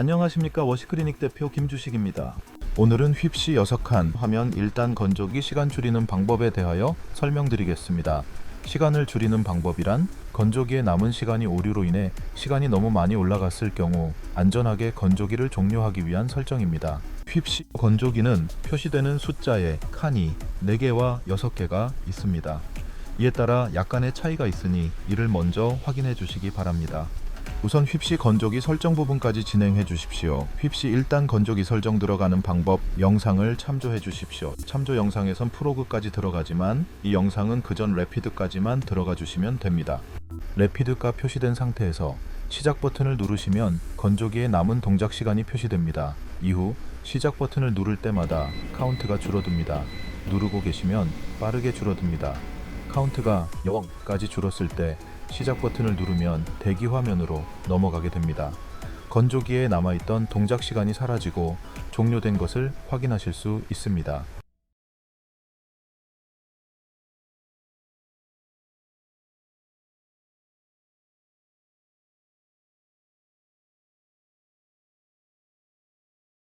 안녕하십니까 워시클리닉 대표 김주식입니다. 오늘은 휩시 6칸 화면 1단 건조기 시간 줄이는 방법에 대하여 설명드리겠습니다. 시간을 줄이는 방법이란 건조기에 남은 시간이 오류로 인해 시간이 너무 많이 올라갔을 경우 안전하게 건조기를 종료하기 위한 설정입니다. 휩시 건조기는 표시되는 숫자에 칸이 4개와 6개가 있습니다. 이에 따라 약간의 차이가 있으니 이를 먼저 확인해 주시기 바랍니다. 우선 휩시 건조기 설정 부분까지 진행해 주십시오. 휩시 1단 건조기 설정 들어가는 방법 영상을 참조해 주십시오. 참조 영상에선 프로그까지 들어가지만 이 영상은 그전 래피드까지만 들어가 주시면 됩니다. 래피드가 표시된 상태에서 시작 버튼을 누르시면 건조기에 남은 동작 시간이 표시됩니다. 이후 시작 버튼을 누를 때마다 카운트가 줄어듭니다. 누르고 계시면 빠르게 줄어듭니다. 카운트가 0까지 줄었을 때 시작 버튼을 누르면 대기 화면으로 넘어가게 됩니다. 건조기에 남아있던 동작 시간이 사라지고 종료된 것을 확인하실 수 있습니다.